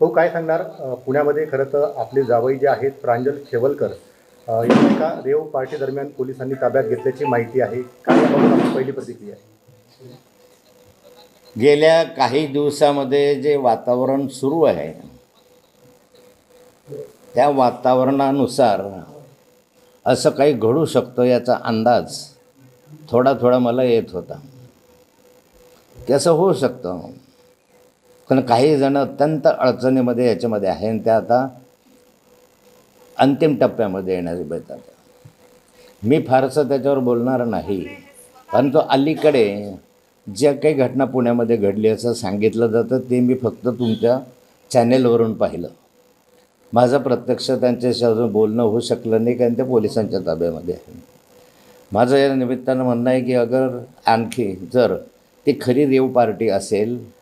हो काय सांगणार? पुण्यामध्ये खरं तर आपले जावई जे आहेत प्रांजल खेवलकर यांना एका रेव पार्टी दरम्यान पोलिसांनी ताब्यात घेतल्याची माहिती आहे. काय याबाबत आपली पहिली प्रतिक्रिया आहे? गेल्या काही दिवसामध्ये जे वातावरण सुरू आहे त्या वातावरणानुसार असं काही घडू शकतं याचा अंदाज थोडा थोडा मला येत होता. की असं होऊ शकतं? पण काही जण अत्यंत अडचणीमध्ये याच्यामध्ये आहे आणि त्या आता अंतिम टप्प्यामध्ये येणारे बेतात मी फारसं त्याच्यावर बोलणार नाही परंतु अलीकडे ज्या काही घटना पुण्यामध्ये घडली असं सांगितलं जातं ते मी फक्त तुमच्या चॅनेलवरून पाहिलं. माझं प्रत्यक्ष त्यांच्याशी अजून बोलणं होऊ शकलं नाही कारण ते पोलिसांच्या ताब्यामध्ये आहे. माझं या निमित्तानं म्हणणं आहे की अगर आणखी जर ती खरी रेव पार्टी असेल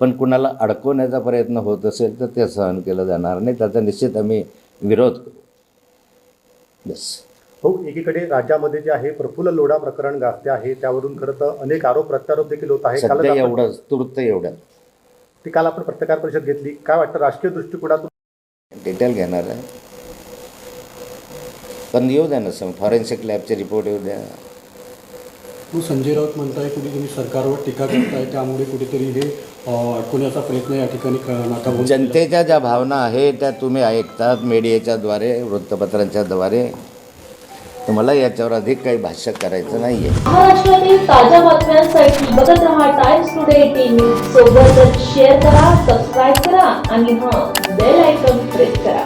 पण कुणाला अडकवण्याचा प्रयत्न होत असेल तर ते सहन केलं जाणार नाही. त्याचा निश्चित आम्ही विरोध करू. बस हो एकीकडे राज्यामध्ये जे आहे प्रफुल्ल लोढा प्रकरण गाजते आहे. त्यावरून खरं तर अनेक आरोप प्रत्यारोप देखील होत आहे सध्या एवढंच तूर्त एवढं ती काल आपण पत्रकार परिषद घेतली. काय वाटतं राजकीय दृष्टिकोनातून? डिटेल घेणार आहे. पण येऊ द्या ना सम फॉरेन्सिक लॅबचे रिपोर्ट येऊ द्या. मग संजय राऊत म्हणताय कुठे तुम्ही सरकारवर टीका करताय त्यामुळे कुठेतरी हे अडकवण्याचा प्रयत्न या ठिकाणी. जनतेच्या ज्या भावना आहेत त्या तुम्ही ऐकतात मीडियाच्याद्वारे वृत्तपत्रांच्याद्वारे तर मला याच्यावर अधिक काही भाष्य करायचं नाही आहे महाराष्ट्रातील ताज्या बातम्यांसाठी बघत रहा टाइम्स टुडे टीव्ही सोबतच शेअर करा सबस्क्राईब करा आणि हां बेल आयकॉन प्रेस करा.